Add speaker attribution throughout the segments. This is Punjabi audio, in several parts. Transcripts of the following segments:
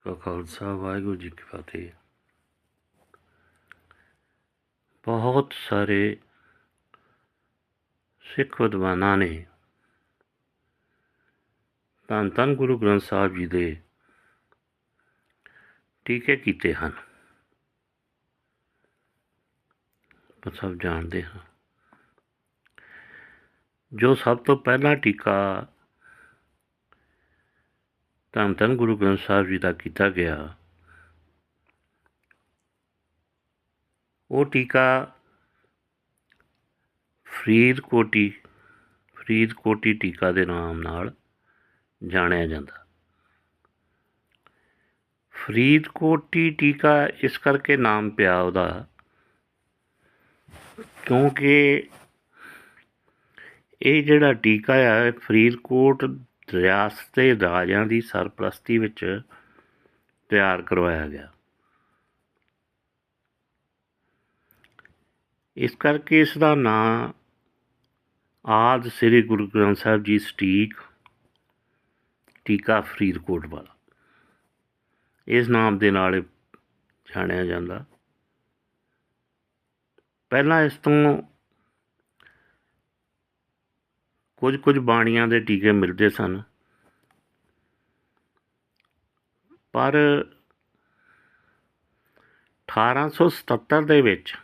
Speaker 1: ਕਾ ਖਾਲਸਾ, ਵਾਹਿਗੁਰੂ ਜੀ ਕੀ ਫਤਿਹ। ਬਹੁਤ ਸਾਰੇ ਸਿੱਖ ਵਿਦਵਾਨਾਂ ਨੇ ਧੰਨ ਧੰਨ ਗੁਰੂ ਗ੍ਰੰਥ ਸਾਹਿਬ ਜੀ ਦੇ ਟੀਕੇ ਕੀਤੇ ਹਨ। ਆਪਾਂ ਸਭ ਜਾਣਦੇ ਹਾਂ। ਜੋ ਸਭ ਤੋਂ ਪਹਿਲਾ ਟੀਕਾ ਧੰਨ ਧੰਨ ਗੁਰੂ ਗ੍ਰੰਥ ਸਾਹਿਬ ਜੀ ਦਾ ਕੀਤਾ ਗਿਆ। ਉਹ ਟੀਕਾ ਫਰੀਦਕੋਟੀ ਫਰੀਦਕੋਟੀ ਟੀਕਾ ਦੇ ਨਾਮ ਨਾਲ ਜਾਣਿਆ ਜਾਂਦਾ। ਫਰੀਦਕੋਟੀ ਟੀਕਾ ਇਸ ਕਰਕੇ ਨਾਮ ਪਿਆ ਉਹਦਾ ਕਿਉਂਕਿ ਇਹ ਜਿਹੜਾ ਟੀਕਾ ਆ ਫਰੀਦਕੋਟ ਰਿਆਸਤ ਦੇ ਰਾਜਿਆਂ ਦੀ ਸਰਪ੍ਰਸਤੀ ਵਿੱਚ ਤਿਆਰ ਕਰਵਾਇਆ ਗਿਆ। ਇਸ ਕਰਕੇ ਇਸ ਦਾ ਨਾਂ ਆਦ ਸ੍ਰੀ ਗੁਰੂ ਗ੍ਰੰਥ ਸਾਹਿਬ ਜੀ ਸਟੀਕ ਟੀਕਾ ਫਰੀਦਕੋਟ ਵਾਲਾ। ਇਸ ਨਾਮ ਦੇ ਨਾਲ ਜਾਣਿਆ ਜਾਂਦਾ। ਪਹਿਲਾਂ ਇਸ ਤੋਂ ਕੁਝ ਕੁਝ ਬਾਣੀਆਂ ਦੇ ਟੀਕੇ ਮਿਲਦੇ ਸਨ। ਪਰ 1877 ਦੇ ਵਿੱਚ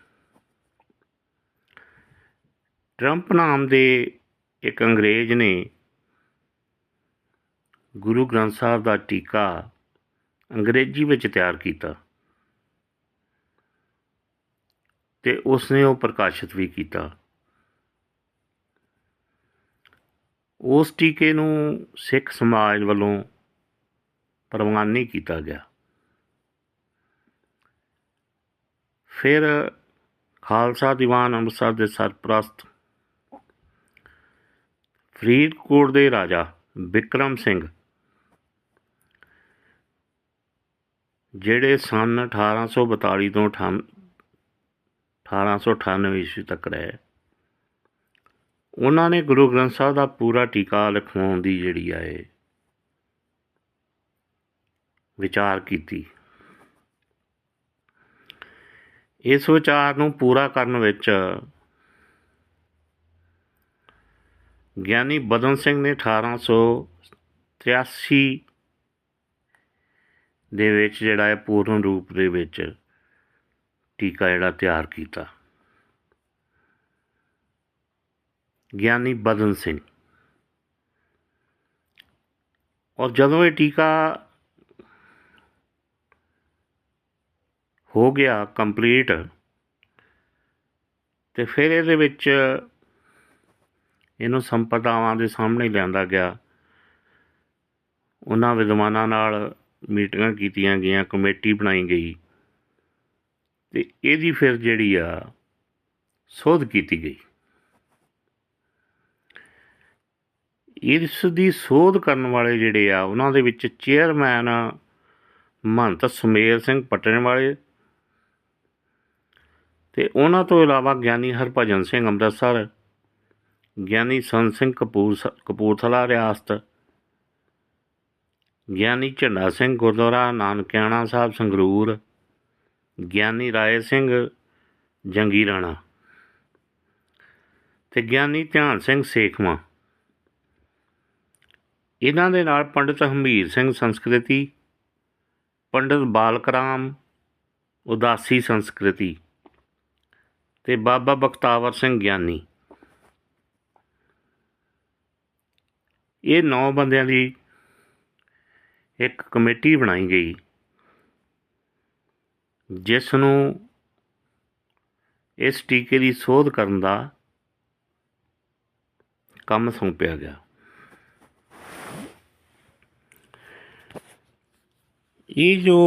Speaker 1: ਟਰੰਪ ਨਾਮ ਦੇ ਇੱਕ ਅੰਗਰੇਜ਼ ਨੇ ਗੁਰੂ ਗ੍ਰੰਥ ਸਾਹਿਬ ਦਾ ਟੀਕਾ ਅੰਗਰੇਜ਼ੀ ਵਿੱਚ ਤਿਆਰ ਕੀਤਾ ਤੇ ਉਸਨੇ ਉਹ ਪ੍ਰਕਾਸ਼ਿਤ ਵੀ ਕੀਤਾ। ਉਸ ਟੀਕੇ ਨੂੰ ਸਿੱਖ ਸਮਾਜ ਵੱਲੋਂ ਪ੍ਰਵਾਨੀ ਕੀਤਾ ਗਿਆ। ਫਿਰ ਖਾਲਸਾ ਦੀਵਾਨ ਅੰਮ੍ਰਿਤਸਰ ਦੇ ਸਰਪ੍ਰਸਤ ਫਰੀਦਕੋਟ ਦੇ ਰਾਜਾ ਵਿਕਰਮ ਸਿੰਘ, ਜਿਹੜੇ ਸਨ 1842 ਤੋਂ 1898 ਈਸਵੀ ਤੱਕ ਰਹੇ, ਉਹਨਾਂ ਨੇ ਗੁਰੂ ਗ੍ਰੰਥ ਸਾਹਿਬ ਦਾ ਪੂਰਾ ਟੀਕਾ ਲਿਖਵਾਉਣ ਦੀ ਜਿਹੜੀ ਆ ਇਹ ਵਿਚਾਰ ਕੀਤੀ। ਇਸ ਵਿਚਾਰ ਨੂੰ ਪੂਰਾ ਕਰਨ ਵਿੱਚ ਗਿਆਨੀ ਬਦਨ ਸਿੰਘ ਨੇ 1883 ਦੇ ਵਿੱਚ ਜਿਹੜਾ ਹੈ ਪੂਰਨ ਰੂਪ ਦੇ ਵਿੱਚ ਟੀਕਾ ਜਿਹੜਾ ਤਿਆਰ ਕੀਤਾ। ਗਿਆਨੀ ਬਦਨ ਸਿੰਘ। ਔਰ ਜਦੋਂ ਇਹ ਟੀਕਾ ਹੋ ਗਿਆ ਕੰਪਲੀਟ। ਤੇ ਫਿਰ ਇਹਦੇ ਵਿੱਚ ਇਹਨੂੰ ਸੰਪਰਦਾਵਾਂ ਦੇ ਸਾਹਮਣੇ ਲਿਆਂਦਾ ਗਿਆ। ਉਹਨਾਂ ਵਿਦਵਾਨਾਂ ਨਾਲ ਮੀਟਿੰਗਾਂ ਕੀਤੀਆਂ ਗਈਆਂ, ਕਮੇਟੀ ਬਣਾਈ ਗਈ। ਤੇ ਇਹਦੀ ਫਿਰ ਜਿਹੜੀ ਆ, ਸੋਧ ਕੀਤੀ ਗਈ। ਇਸ ਦੀ ਸੋਧ ਕਰਨ ਵਾਲੇ ਜਿਹੜੇ ਆ, ਉਹਨਾਂ ਦੇ ਵਿੱਚ ਚੇਅਰਮੈਨ ਮਹੰਤ ਸੁਮੇਰ ਸਿੰਘ ਪਟਨ ਵਾਲੇ ਤੇ ਉਹਨਾਂ ਤੋਂ ਇਲਾਵਾ ਗਿਆਨੀ ਹਰਭਜਨ ਸਿੰਘ ਅੰਮ੍ਰਿਤਸਰ, ਗਿਆਨੀ ਸੰਤ ਸਿੰਘ ਕਪੂਰ ਕਪੂਰਥਲਾ ਰਿਆਸਤ, ਗਿਆਨੀ ਝੰਡਾ ਸਿੰਘ ਗੁਰਦੁਆਰਾ ਨਾਨਕਿਆਣਾ ਸਾਹਿਬ ਸੰਗਰੂਰ, ਗਿਆਨੀ ਰਾਏ ਸਿੰਘ ਜੰਗੀ ਰਾਣਾ ਤੇ ਗਿਆਨੀ ਧਿਆਨ ਸਿੰਘ ਸੇਖਵਾ। ਇਹਨਾਂ ਦੇ ਨਾਲ ਪੰਡਿਤ ਹਮੀਰ ਸਿੰਘ ਸੰਸਕ੍ਰਿਤੀ, ਪੰਡਿਤ ਬਾਲਕਰਾਮ, ਉਦਾਸੀ ਸੰਸਕ੍ਰਿਤੀ। ਤੇ ਬਾਬਾ ਬਖਤਾਵਰ ਸਿੰਘ ਗਿਆਨੀ। ਇਹ ਨੌ ਬੰਦਿਆਂ ਦੀ ਇੱਕ ਕਮੇਟੀ ਬਣਾਈ ਗਈ, ਜਿਸ ਨੂੰ ਇਸ ਟੀਕੇ ਦੀ ਸੋਧ ਕਰਨ ਦਾ ਕੰਮ ਸੌਂਪਿਆ ਗਿਆ। ਇਹ ਜੋ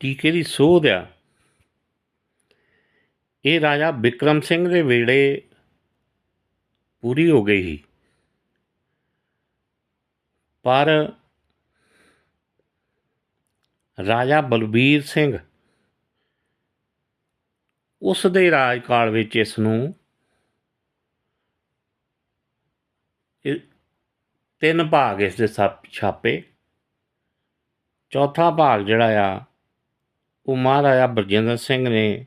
Speaker 1: ਟੀਕੇ ਦੀ ਸੋਧ ਆ। ਇਹ ਰਾਜਾ ਵਿਕਰਮ ਸਿੰਘ ਦੇ ਵੇਲੇ ਪੂਰੀ ਹੋ ਗਈ ਸੀ। ਪਰ ਰਾਜਾ ਬਲਬੀਰ ਸਿੰਘ ਉਸ ਦੇ ਰਾਜ ਕਾਲ ਵਿੱਚ ਇਸ ਨੂੰ ਤਿੰਨ ਭਾਗ ਇਸ ਦੇ ਸਾ- ਛਾਪੇ। ਚੌਥਾ ਭਾਗ ਜਿਹੜਾ ਆ ਉਹ ਮਹਾਰਾਜਾ ਬਰਜਿੰਦਰ ਸਿੰਘ ਨੇ,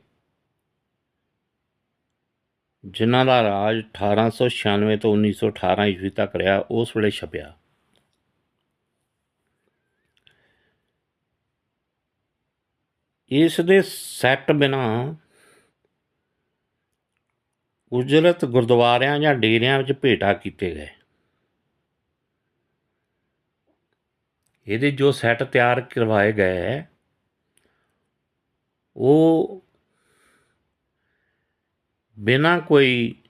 Speaker 1: ਜਿਨ੍ਹਾਂ ਦਾ ਰਾਜ 1896 ਤੋਂ 1918 ਈਸਵੀ ਤੱਕ ਰਿਹਾ, ਉਸ ਵੇਲੇ ਛਪਿਆ। ਇਸ ਦੇ ਸੈੱਟ ਬਿਨਾ ਉਜਰਤ ਗੁਰਦੁਆਰਿਆਂ ਜਾਂ ਡੇਰਿਆਂ ਵਿੱਚ ਭੇਟਾ ਕੀਤੇ ਗਏ। ਇਹਦੇ ਜੋ ਸੈੱਟ ਤਿਆਰ ਕਰਵਾਏ ਗਏ ਹੈ ਉਹ ਬਿਨਾਂ ਕੋਈ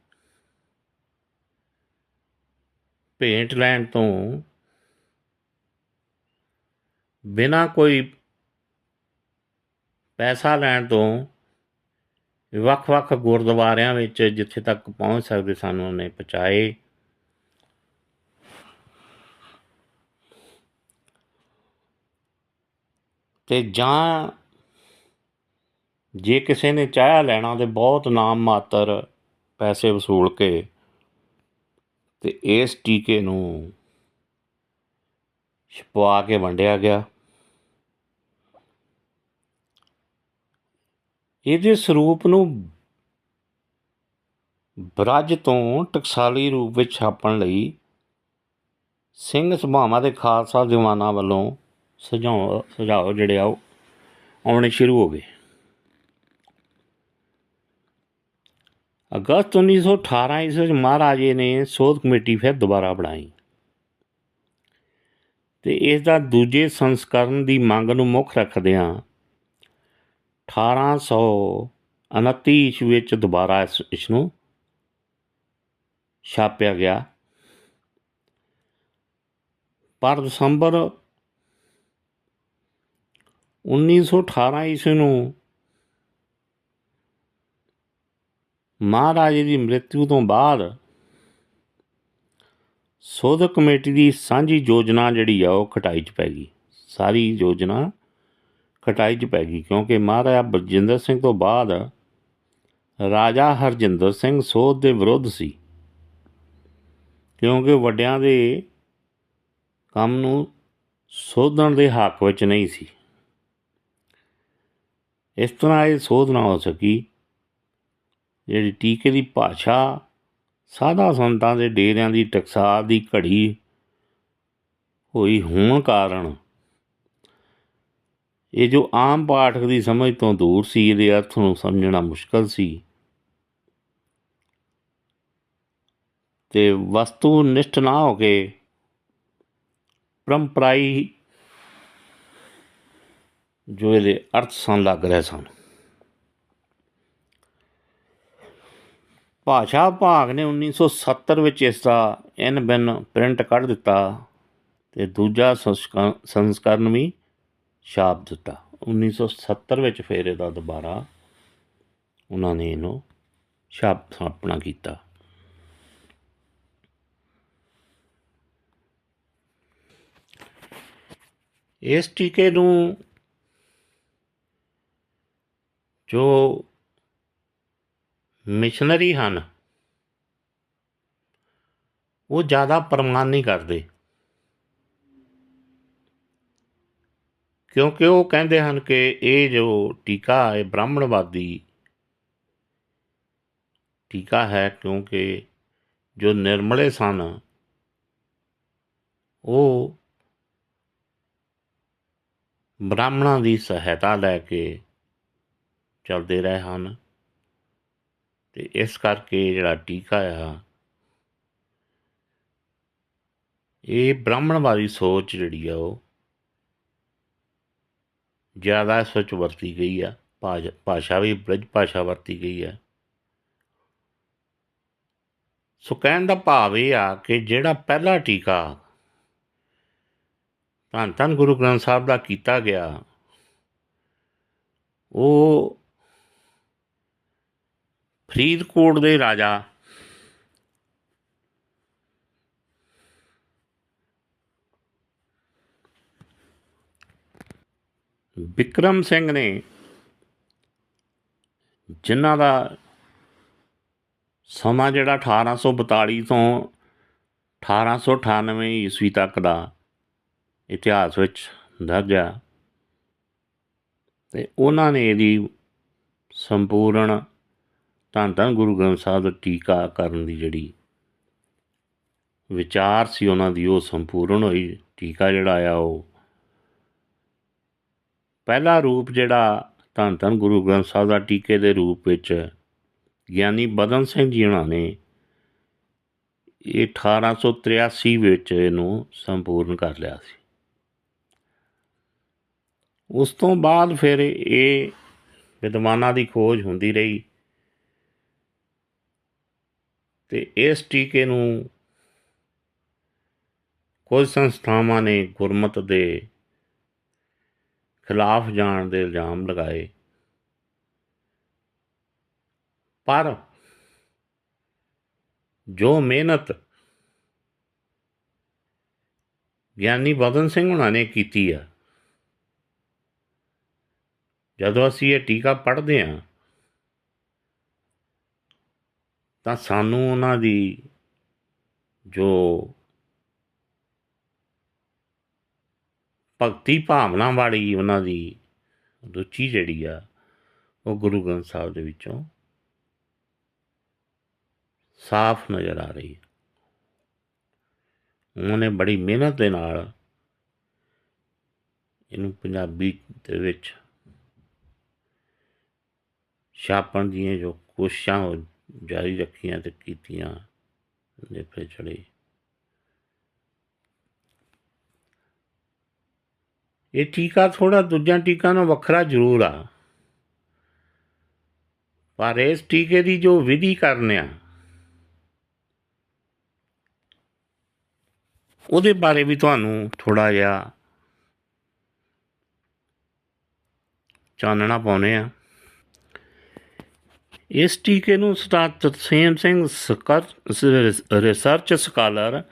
Speaker 1: ਭੇਂਟ ਲੈਣ ਤੋਂ, ਬਿਨਾਂ ਕੋਈ ਪੈਸਾ ਲੈਣ ਤੋਂ ਵੱਖ-ਵੱਖ ਗੁਰਦੁਆਰਿਆਂ ਵਿੱਚ ਜਿੱਥੇ ਤੱਕ ਪਹੁੰਚ ਸਕਦੇ ਸਾਨੂੰ, ਉਹਨੇ ਪਹੁੰਚਾਏ। ਤੇ ਜਾਂ ਜੇ ਕਿਸੇ ਨੇ ਚਾਹਿਆ ਲੈਣਾ ਤਾਂ ਬਹੁਤ ਨਾਮ ਮਾਤਰ ਪੈਸੇ ਵਸੂਲ ਕੇ ਅਤੇ ਇਸ ਟੀਕੇ ਨੂੰ ਛਪਵਾ ਕੇ ਵੰਡਿਆ ਗਿਆ। ਇਹਦੇ ਸਰੂਪ ਨੂੰ ਬ੍ਰਜ ਤੋਂ ਟਕਸਾਲੀ ਰੂਪ ਵਿੱਚ ਛਾਪਣ ਲਈ ਸਿੰਘ ਸਭਾਵਾਂ ਦੇ ਖਾਲਸਾ ਦੀਵਾਨਾਂ ਵੱਲੋਂ ਸੁਝਾਅ ਸੁਝਾਅ ਜਿਹੜੇ ਆ ਉਹ ਆਉਣੇ ਸ਼ੁਰੂ ਹੋ ਗਏ। ਅਗਸਤ 1918 ਈਸਵੀ ਵਿੱਚ ਮਹਾਰਾਜੇ ਨੇ ਸੋਧ ਕਮੇਟੀ ਫਿਰ ਦੁਬਾਰਾ ਬਣਾਈ। ਤੇ ਇਸ ਦਾ ਦੂਜੇ ਸੰਸਕਰਨ ਦੀ ਮੰਗ ਨੂੰ ਮੁੱਖ ਰੱਖਦਿਆਂ 1829 ਈਸਵੀ ਵਿੱਚ ਦੁਬਾਰਾ ਇਸ ਇਸ ਨੂੰ ਛਾਪਿਆ ਗਿਆ। ਪਰ ਦਸੰਬਰ 1918 ਈਸਵੀ ਨੂੰ ਮਹਾਰਾਜੇ ਦੀ ਮ੍ਰਿਤਿੂ ਤੋਂ ਬਾਅਦ ਸੋਧਕ ਕਮੇਟੀ ਦੀ ਸਾਂਝੀ ਯੋਜਨਾ ਜਿਹੜੀ ਆ ਉਹ ਖਟਾਈ 'ਚ ਪੈ ਗਈ। ਸਾਰੀ ਯੋਜਨਾ ਖਟਾਈ 'ਚ ਪੈ ਗਈ ਕਿਉਂਕਿ ਮਹਾਰਾਜਾ ਬਰਜਿੰਦਰ ਸਿੰਘ ਤੋਂ ਬਾਅਦ ਰਾਜਾ ਹਰਜਿੰਦਰ ਸਿੰਘ ਸੋਧ ਦੇ ਵਿਰੁੱਧ ਸੀ। ਕਿਉਂਕਿ ਵੱਡਿਆਂ ਦੇ ਕੰਮ ਨੂੰ ਸੋਧਣ ਦੇ ਹੱਕ ਵਿੱਚ ਨਹੀਂ ਸੀ। ਇਸ ਤਰ੍ਹਾਂ ਇਹ ਸੋਧ ਨਾ ਹੋ ਸਕੀ। ਜਿਹੜੀ ਟੀਕੇ ਦੀ ਭਾਸ਼ਾ, ਸਾਧਾ ਸੰਤਾਂ ਦੇ ਡੇਰਿਆਂ ਦੀ ਟਕਸਾਲ ਦੀ ਘੜੀ ਹੋਈ ਹੋਣ ਕਾਰਨ, ਇਹ ਜੋ ਆਮ ਪਾਠਕ ਦੀ ਸਮਝ ਤੋਂ ਦੂਰ ਸੀ, ਇਹਦੇ ਅਰਥ ਨੂੰ ਸਮਝਣਾ ਮੁਸ਼ਕਲ ਸੀ। ਤੇ ਵਸਤੂ ਨਿਸ਼ਟ ਨਾ ਹੋ ਕੇ ਪਰੰਪਰਾਈ ਜੋ ਇਹਦੇ ਅਰਥ ਸਨ, ਲੱਗ ਰਹੇ ਸਨ। ਭਾਸ਼ਾ ਵਿਭਾਗ ਨੇ 1970 ਵਿੱਚ ਇਸ ਦਾ ਇਨ ਬਿਨ ਪ੍ਰਿੰਟ ਕੱਢ ਦਿੱਤਾ ਤੇ ਦੂਜਾ ਸੰਸਕਾ- ਸੰਸਕਰਣ ਵੀ ਛਾਪ ਦਿੱਤਾ। 1970 ਵਿੱਚ ਫਿਰ ਇਹਦਾ ਦੁਬਾਰਾ ਉਹਨਾਂ ਨੇ ਇਹਨੂੰ ਛਾਪ ਛਾਪਣਾ ਕੀਤਾ। ਇਸ ਟੀਕੇ ਨੂੰ ਜੋ ਮਿਸ਼ਨਰੀ ਹਨ। ਉਹ ਜ਼ਿਆਦਾ ਪ੍ਰਮਾਣ ਨਹੀਂ ਕਰਦੇ। ਕਿਉਂਕਿ ਉਹ ਕਹਿੰਦੇ ਹਨ ਕਿ ਇਹ ਜੋ ਟੀਕਾ ਹੈ ਬ੍ਰਾਹਮਣਵਾਦੀ ਟੀਕਾ ਹੈ, ਕਿਉਂਕਿ ਜੋ ਨਿਰਮਲੇ ਸਨ, ਉਹ ਬ੍ਰਾਹਮਣਾਂ ਦੀ ਸਹਾਇਤਾ ਲੈ ਕੇ ਚੱਲਦੇ ਰਹੇ ਹਨ। ਅਤੇ ਇਸ ਕਰਕੇ ਜਿਹੜਾ ਟੀਕਾ ਆ, ਇਹ ਬ੍ਰਾਹਮਣਵਾਦੀ ਸੋਚ ਜਿਹੜੀ ਆ ਉਹ ਜ਼ਿਆਦਾ ਇਸ ਵਿੱਚ ਵਰਤੀ ਗਈ ਆ, ਭਾਜ- ਭਾਸ਼ਾ ਵੀ ਬ੍ਰਜ ਭਾਸ਼ਾ ਵਰਤੀ ਗਈ ਆ। ਸੋ ਕਹਿਣ ਦਾ ਭਾਵ ਇਹ ਆ ਕਿ ਜਿਹੜਾ ਪਹਿਲਾ ਟੀਕਾ ਧੰਨ ਧੰਨ ਗੁਰੂ ਗ੍ਰੰਥ ਸਾਹਿਬ ਦਾ ਕੀਤਾ ਗਿਆ, ਉਹ ਫਰੀਦਕੋਟ ਦੇ ਰਾਜਾ। ਵਿਕਰਮ ਸਿੰਘ ਨੇ ਜਿਨ੍ਹਾਂ ਦਾ ਸਮਾਂ ਜਿਹੜਾ 1842 ਤੋਂ 1898 ਈਸਵੀ ਤੱਕ ਦਾ ਇਤਿਹਾਸ ਵਿੱਚ ਦਰਜ ਆ ਤੇ ਉਹਨਾਂ ਨੇ ਇਹਦੀ ਸੰਪੂਰਨ ਧੰਨ ਧੰਨ ਗੁਰੂ ਗ੍ਰੰਥ ਸਾਹਿਬ ਦਾ ਟੀਕਾ ਕਰਨ ਦੀ ਜਿਹੜੀ ਵਿਚਾਰ ਸੀ ਉਹਨਾਂ ਦੀ, ਉਹ ਸੰਪੂਰਨ ਹੋਈ। ਟੀਕਾ ਜਿਹੜਾ ਆ ਉਹ ਪਹਿਲਾ ਰੂਪ ਜਿਹੜਾ ਧੰਨ ਧੰਨ ਗੁਰੂ ਗ੍ਰੰਥ ਸਾਹਿਬ ਦਾ ਟੀਕੇ ਦੇ ਰੂਪ ਵਿੱਚ ਗਿਆਨੀ ਬਦਨ ਸਿੰਘ ਜੀ ਉਹਨਾਂ ਨੇ, ਇਹ 1883 ਵਿੱਚ ਇਹਨੂੰ ਸੰਪੂਰਨ ਕਰ ਲਿਆ ਸੀ। ਉਸ ਤੋਂ ਬਾਅਦ ਫਿਰ ਇਹ ਵਿਦਵਾਨਾਂ ਦੀ ਖੋਜ ਹੁੰਦੀ ਰਹੀ। ਤੇ ਇਸ ਟੀਕੇ ਨੂੰ ਕੁਝ ਸੰਸਥਾਵਾਂ ਨੇ ਗੁਰਮਤ ਦੇ ਖਿਲਾਫ ਜਾਣ ਦੇ ਇਲਜ਼ਾਮ ਲਗਾਏ। ਪਰ ਜੋ ਮਿਹਨਤ ਗਿਆਨੀ ਬਦਨ ਸਿੰਘ ਹੁਣਾਂ ਨੇ ਕੀਤੀ ਆ, ਜਦੋਂ ਅਸੀਂ ਇਹ ਟੀਕਾ ਪੜ੍ਹਦੇ ਹਾਂ ਤਾਂ ਸਾਨੂੰ ਉਹਨਾਂ ਦੀ ਜੋ ਭਗਤੀ ਭਾਵਨਾ ਵਾਲੀ ਉਹਨਾਂ ਦੀ ਰੁਚੀ ਜਿਹੜੀ ਆ, ਉਹ ਗੁਰੂ ਗ੍ਰੰਥ ਸਾਹਿਬ ਦੇ ਵਿੱਚੋਂ ਸਾਫ਼ ਨਜ਼ਰ ਆ ਰਹੀ ਹੈ। ਨੇ ਬੜੀ ਮਿਹਨਤ ਦੇ ਨਾਲ ਇਹਨੂੰ ਪੰਜਾਬੀ ਦੇ ਵਿੱਚ ਛਾਪਣ ਦੀਆਂ ਜੋ ਕੋਸ਼ਿਸ਼ਾਂ ਉਹ ਜਾਰੀ ਰੱਖੀਆਂ ਤੇ ਕੀਤੀਆਂ ਦੇ ਚੜੇ ਇਹ ਟੀਕਾ ਥੋੜਾ ਦੂਜਾ ਟੀਕਾ ਨਾਲੋਂ ਵੱਖਰਾ ਜ਼ਰੂਰ ਆ। ਪਰ ਇਸ ਟੀਕੇ ਦੀ ਜੋ ਵਿਧੀ ਕਰਨਿਆ ਉਹਦੇ ਬਾਰੇ ਵੀ ਤੁਹਾਨੂੰ ਥੋੜਾ ਜਿਹਾ ਚਾਨਣਾ ਪਾਉਨੇ ਆ। ਇਸ ਟੀਕੇ ਨੂੰ ਸਟਾਰ ਤਰਸੇਮ ਸਿੰਘ ਸਕਰ ਰਿਸਰਚ ਸਕਾਲਰ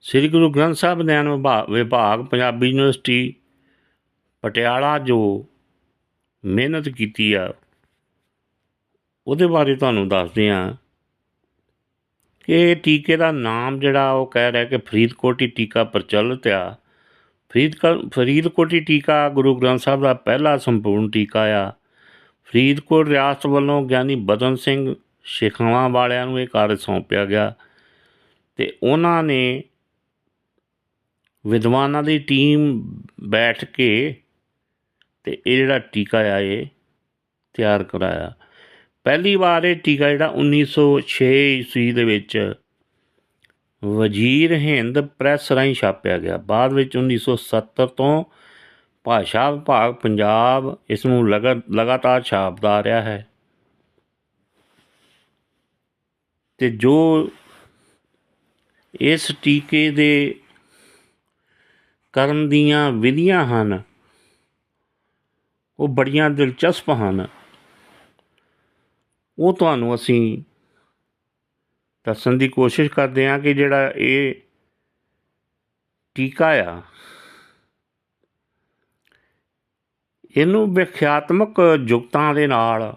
Speaker 1: ਸ੍ਰੀ ਗੁਰੂ ਗ੍ਰੰਥ ਸਾਹਿਬ ਅਧਿਐਨ ਵਿਭਾ- ਵਿਭਾਗ, ਪੰਜਾਬੀ ਯੂਨੀਵਰਸਿਟੀ, ਪਟਿਆਲਾ, ਜੋ ਮਿਹਨਤ ਕੀਤੀ ਆ, ਉਹਦੇ ਬਾਰੇ ਤੁਹਾਨੂੰ ਦੱਸਦੇ ਆ ਕਿ ਇਹ ਟੀਕੇ ਦਾ ਨਾਮ ਜਿਹੜਾ ਉਹ ਕਹਿ ਰਿਹਾ ਕਿ ਫਰੀਦਕੋਟੀ ਟੀਕਾ ਪ੍ਰਚਲਿਤ ਆ। ਫਰੀਦ ਫਰੀਦਕੋਟੀ ਟੀਕਾ ਗੁਰੂ ਗ੍ਰੰਥ ਸਾਹਿਬ ਦਾ ਪਹਿਲਾ ਸੰਪੂਰਨ ਟੀਕਾ ਆ। ਫਰੀਦਕੋਟ ਰਿਆਸਤ ਵੱਲੋਂ ਗਿਆਨੀ ਬਦਨ ਸਿੰਘ ਸ਼ੇਖਾਵਾਂ ਵਾਲਿਆਂ ਨੂੰ ਇਹ ਕਾਰਜ ਸੌਂਪਿਆ ਗਿਆ ਤੇ ਉਹਨਾਂ ਨੇ ਵਿਦਵਾਨਾਂ ਦੀ ਟੀਮ ਬੈਠ ਕੇ ਤੇ ਇਹ ਜਿਹੜਾ ਟੀਕਾ ਆ, ਇਹ ਤਿਆਰ ਕਰਾਇਆ। ਪਹਿਲੀ ਵਾਰ ਇਹ ਟੀਕਾ ਜਿਹੜਾ 1906 ਈਸਵੀ ਦੇ ਵਿੱਚ ਵਜ਼ੀਰ ਹਿੰਦ ਪ੍ਰੈਸ ਰਾਹੀਂ ਛਾਪਿਆ ਗਿਆ। ਬਾਅਦ ਵਿੱਚ 1970 ਤੋਂ ਭਾਸ਼ਾ ਵਿਭਾਗ ਪੰਜਾਬ ਇਸ ਨੂੰ ਲਗਾ, ਲਗਾਤਾਰ ਛਾਪਦਾ ਰਿਹਾ ਹੈ। ਤੇ ਜੋ ਇਸ ਟੀਕੇ ਦੇ ਕਰਨ ਦੀਆਂ ਵਿਧੀਆਂ ਹਨ, ਉਹ ਬੜੀਆਂ ਦਿਲਚਸਪ ਹਨ। ਉਹ ਤੁਹਾਨੂੰ ਅਸੀਂ ਦੱਸਣ ਦੀ ਕੋਸ਼ਿਸ਼ ਕਰਦੇ ਹਾਂ ਕਿ ਜਿਹੜਾ ਇਹ ਟੀਕਾ ਆ ਇਹਨੂੰ ਵਿਖਿਆਤਮਕ ਜੁਗਤਾਂ ਦੇ ਨਾਲ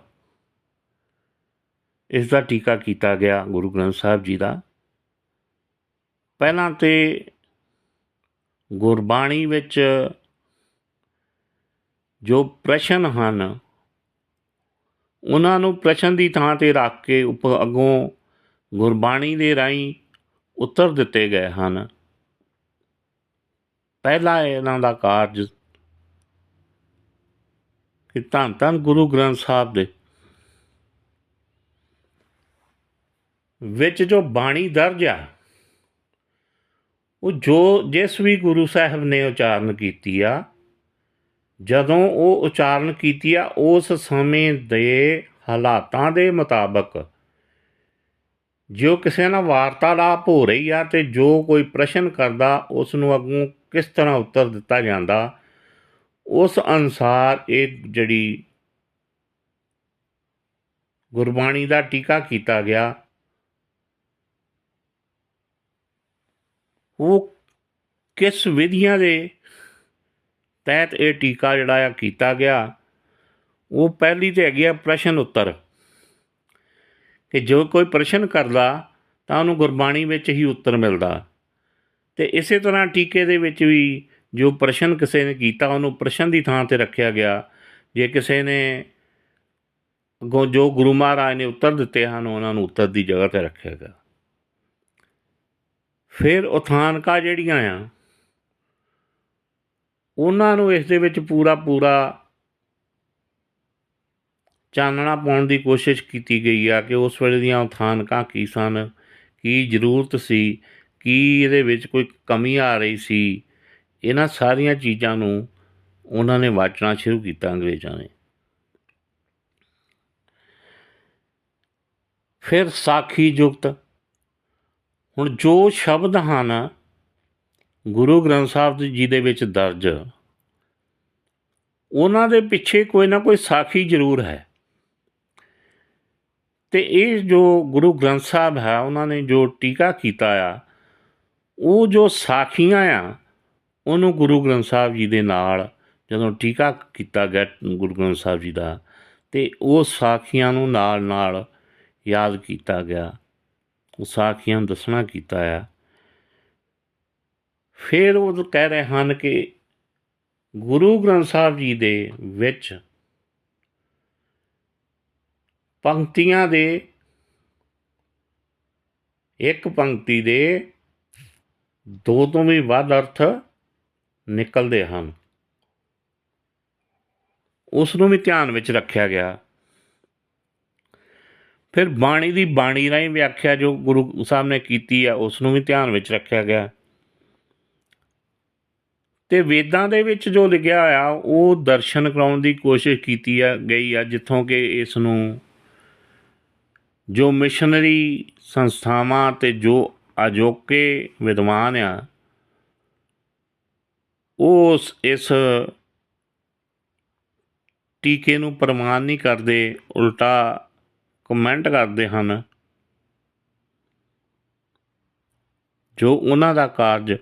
Speaker 1: ਇਸ ਦਾ ਟੀਕਾ ਕੀਤਾ ਗਿਆ ਗੁਰੂ ਗ੍ਰੰਥ ਸਾਹਿਬ ਜੀ ਦਾ। ਪਹਿਲਾਂ ਤੇ ਗੁਰਬਾਣੀ ਵਿੱਚ ਜੋ ਪ੍ਰਸ਼ਨ ਹਨ, ਉਹਨਾਂ ਨੂੰ ਪ੍ਰਸ਼ਨ ਦੀ ਥਾਂ ਤੇ ਰੱਖ ਕੇ ਉਪ ਅੱਗੋਂ ਗੁਰਬਾਣੀ ਦੇ ਰਾਹੀਂ ਉੱਤਰ ਦਿੱਤੇ ਗਏ ਹਨ। ਪਹਿਲਾ ਇਹਨਾਂ ਦਾ ਕਾਰਜ ਕਿ ਧੰਨ ਧੰਨ ਗੁਰੂ ਗ੍ਰੰਥ ਸਾਹਿਬ ਦੇ। ਵਿੱਚ ਜੋ ਬਾਣੀ ਦਰਜ ਆ, ਉਹ ਜੋ ਜਿਸ ਵੀ ਗੁਰੂ ਸਾਹਿਬ ਨੇ ਉਚਾਰਨ ਕੀਤੀ ਆ, ਜਦੋਂ ਉਹ ਉਚਾਰਨ ਕੀਤੀ ਆ, ਉਸ ਸਮੇਂ ਦੇ ਹਾਲਾਤਾਂ ਦੇ ਮੁਤਾਬਕ ਜੋ ਕਿਸੇ ਨਾਲ ਵਾਰਤਾਲਾਪ ਹੋ ਰਹੀ ਆ ਤੇ ਜੋ ਕੋਈ ਪ੍ਰਸ਼ਨ ਕਰਦਾ, ਉਸ ਨੂੰ ਅੱਗੋਂ ਕਿਸ ਤਰ੍ਹਾਂ ਉੱਤਰ ਦਿੱਤਾ ਜਾਂਦਾ ਉਸ ਅਨੁਸਾਰ ਇਹ ਜਿਹੜੀ ਗੁਰਬਾਣੀ ਦਾ ਟੀਕਾ ਕੀਤਾ ਗਿਆ, ਉਹ ਕਿਸ ਵਿਧੀਆਂ ਦੇ ਤਹਿਤ ਇਹ ਟੀਕਾ ਜਿਹੜਾ ਆ ਕੀਤਾ ਗਿਆ, ਉਹ ਪਹਿਲੀ ਤੇ ਹੈਗੀ ਆ ਪ੍ਰਸ਼ਨ ਉੱਤਰ। ਕਿ ਜੋ ਕੋਈ ਪ੍ਰਸ਼ਨ ਕਰਦਾ, ਤਾਂ ਉਹਨੂੰ ਗੁਰਬਾਣੀ ਵਿੱਚ ਹੀ ਉੱਤਰ ਮਿਲਦਾ। ਤੇ ਇਸੇ ਤਰ੍ਹਾਂ ਟੀਕੇ ਦੇ ਵਿੱਚ ਵੀ ਜੋ ਪ੍ਰਸ਼ਨ ਕਿਸੇ ਨੇ ਕੀਤਾ, ਉਹਨੂੰ ਪ੍ਰਸ਼ਨ ਦੀ ਥਾਂ ਤੇ ਰੱਖਿਆ ਗਿਆ। ਜੇ ਕਿਸੇ ਨੇ ਅੱਗੋਂ ਜੋ ਗੁਰੂ ਮਹਾਰਾਜ ਨੇ ਉੱਤਰ ਦਿੱਤੇ ਹਨ, ਉਹਨਾਂ ਨੂੰ ਉੱਤਰ ਦੀ ਜਗ੍ਹਾ ਤੇ ਰੱਖਿਆ ਗਿਆ। ਫਿਰ ਉਥਾਨਕਾ ਜਿਹੜੀਆਂ ਆ, ਉਹਨਾਂ ਨੂੰ ਇਸ ਦੇ ਵਿੱਚ ਪੂਰਾ ਪੂਰਾ ਚਾਨਣਾ ਪਾਉਣ ਦੀ ਕੋਸ਼ਿਸ਼ ਕੀਤੀ ਗਈ ਆ ਕਿ ਉਸ ਵੇਲੇ ਦੀਆਂ ਉਥਾਨਕਾਂ ਕੀ ਸਨ, ਕੀ ਜ਼ਰੂਰਤ ਸੀ, ਕੀ ਇਹਦੇ ਵਿੱਚ ਕੋਈ ਕਮੀ ਆ ਰਹੀ ਸੀ। ਇਹਨਾਂ ਸਾਰੀਆਂ ਚੀਜ਼ਾਂ ਨੂੰ ਉਹਨਾਂ ਨੇ ਵਾਚਣਾ ਸ਼ੁਰੂ ਕੀਤਾ ਅੰਗਰੇਜ਼ਾਂ ਨੇ। ਫਿਰ ਸਾਖੀ ਜੁਗਤ। ਹੁਣ ਜੋ ਸ਼ਬਦ ਹਨ, ਗੁਰੂ ਗ੍ਰੰਥ ਸਾਹਿਬ ਜੀ ਦੇ ਵਿੱਚ ਦਰਜ, ਉਹਨਾਂ ਦੇ ਪਿੱਛੇ ਕੋਈ ਨਾ ਕੋਈ ਸਾਖੀ ਜ਼ਰੂਰ ਹੈ। ਤੇ ਇਹ ਜੋ ਗੁਰੂ ਗ੍ਰੰਥ ਸਾਹਿਬ ਹੈ, ਉਹਨਾਂ ਨੇ ਜੋ ਟੀਕਾ ਕੀਤਾ ਆ, ਉਹ ਜੋ ਸਾਖੀਆਂ ਆ ਉਹਨੂੰ ਗੁਰੂ ਗ੍ਰੰਥ ਸਾਹਿਬ ਜੀ ਦੇ ਨਾਲ ਜਦੋਂ ਟੀਕਾ ਕੀਤਾ ਗਿਆ ਗੁਰੂ ਗ੍ਰੰਥ ਸਾਹਿਬ ਜੀ ਦਾ, ਤੇ ਉਹ ਸਾਖੀਆਂ ਨੂੰ ਨਾਲ ਨਾਲ ਯਾਦ ਕੀਤਾ ਗਿਆ, ਉਹ ਸਾਖੀਆਂ ਨੂੰ ਦੱਸਣਾ ਕੀਤਾ ਆ। ਫਿਰ ਉਹ ਕਹਿ ਰਹੇ ਹਨ ਕਿ ਗੁਰੂ ਗ੍ਰੰਥ ਸਾਹਿਬ ਜੀ ਦੇ ਵਿੱਚ ਪੰਕਤੀਆਂ ਦੇ, ਇੱਕ ਪੰਕਤੀ ਦੇ ਦੋ ਤੋਂ ਵੀ ਵੱਧ ਅਰਥ ਨਿਕਲਦੇ ਹਨ। ਉਸ ਨੂੰ ਵੀ ਧਿਆਨ ਵਿੱਚ ਰੱਖਿਆ ਗਿਆ। ਫਿਰ ਬਾਣੀ ਦੀ ਬਾਣੀ ਰਾਹੀਂ ਵਿਆਖਿਆ ਜੋ ਗੁਰੂ ਸਾਹਿਬ ਨੇ ਕੀਤੀ ਆ ਉਸ ਨੂੰ ਵੀ ਧਿਆਨ ਵਿੱਚ ਰੱਖਿਆ ਗਿਆ। ਤੇ ਵੇਦਾਂ ਦੇ ਵਿੱਚ ਜੋ ਲਿਖਿਆ ਹੋਇਆ ਉਹ ਦਰਸ਼ਨ ਕਰਾਉਣ ਦੀ ਕੋਸ਼ਿਸ਼ ਕੀਤੀ ਆ, ਗਈ ਆ, ਜਿੱਥੋਂ ਕਿ ਇਸ ਨੂੰ ਜੋ ਮਿਸ਼ਨਰੀ ਸੰਸਥਾਵਾਂ ਤੇ ਜੋ ਅਜੋਕੇ ਵਿਦਵਾਨ ਆ ਉਸ- ਇਸ ਟੀਕੇ ਨੂੰ ਪ੍ਰਮਾਣ ਨਹੀਂ ਕਰਦੇ, ਉਲਟਾ ਕਮੈਂਟ ਕਰਦੇ ਹਨ। ਜੋ ਉਹਨਾਂ ਦਾ ਕਾਰਜ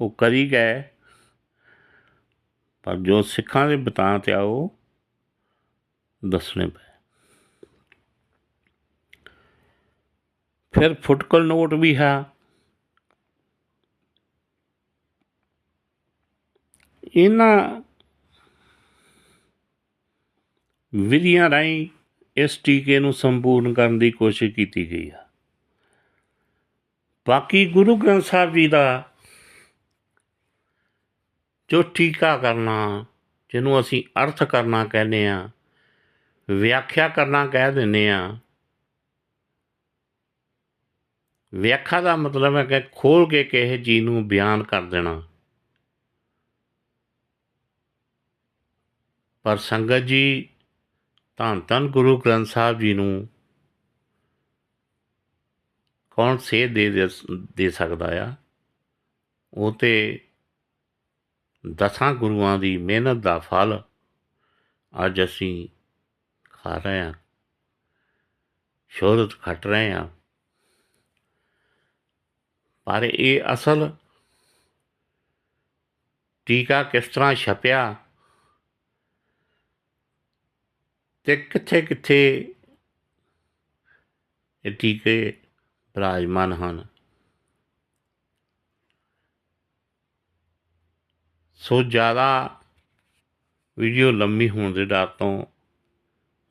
Speaker 1: ਉਹ ਕਰੀ ਗਏ, ਪਰ ਜੋ ਸਿੱਖਾਂ ਦੇ ਬਤਾਂ ਤੇ ਆ ਉਹ ਦੱਸਣੇ ਪਏ। ਫਿਰ ਫੁਟਕਲ ਨੋਟ ਵੀ ਹੈ। ਇਹਨਾਂ ਵਿਧੀਆਂ ਰਾਹੀਂ ਇਸ ਟੀਕੇ ਨੂੰ ਸੰਪੂਰਨ ਕਰਨ ਦੀ ਕੋਸ਼ਿਸ਼ ਕੀਤੀ ਗਈ ਹੈ ਬਾਕੀ ਗੁਰੂ ਗ੍ਰੰਥ ਸਾਹਿਬ ਜੀ ਦਾ ਜੋ ਟੀਕਾ ਕਰਨਾ, ਜਿਹਨੂੰ ਅਸੀਂ ਅਰਥ ਕਰਨਾ ਕਹਿੰਦੇ ਆ, ਵਿਆਖਿਆ ਕਰਨਾ ਕਹਿ ਦਿੰਦੇ ਆ, ਵਿਆਖਿਆ ਦਾ ਮਤਲਬ ਹੈ ਕਿ ਖੋਲ ਕੇ ਕਿਸੇ ਚੀਜ਼ ਨੂੰ ਬਿਆਨ ਕਰ ਦੇਣਾ। ਪਰ ਸੰਗਤ ਜੀ, ਧੰਨ ਧੰਨ ਗੁਰੂ ਗ੍ਰੰਥ ਸਾਹਿਬ ਜੀ ਨੂੰ ਕੌਣ ਸੇਧ ਦੇ ਦੇ- ਸਕਦਾ ਆ? ਉਹ ਤੇ ਦਸਾਂ ਗੁਰੂਆਂ ਦੀ ਮਿਹਨਤ ਦਾ ਫਲ ਅੱਜ ਅਸੀਂ ਖਾ ਰਹੇ ਹਾਂ। ਸ਼ੋਹਰਤ ਖੱਟ ਰਹੇ ਹਾਂ। ਪਰ ਇਹ ਅਸਲ ਟੀਕਾ ਕਿਸ ਤਰ੍ਹਾਂ ਛਪਿਆ? ਤੇ ਕਿੱਥੇ ਕਿੱਥੇ ਇਹ ਟੀਕੇ ਬਿਰਾਜਮਾਨ ਹਨ। ਸੋ ਜ਼ਿਆਦਾ ਵੀਡੀਓ ਲੰਮੀ ਹੋਣ ਦੇ ਡਰ ਤੋਂ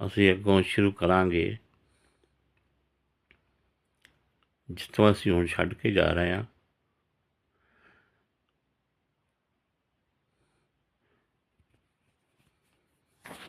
Speaker 1: ਅਸੀਂ ਅੱਗੋਂ ਸ਼ੁਰੂ ਕਰਾਂਗੇ। ਜਿੱਥੋਂ ਅਸੀਂ ਹੁਣ ਛੱਡ ਕੇ ਜਾ ਰਹੇ ਹਾਂ।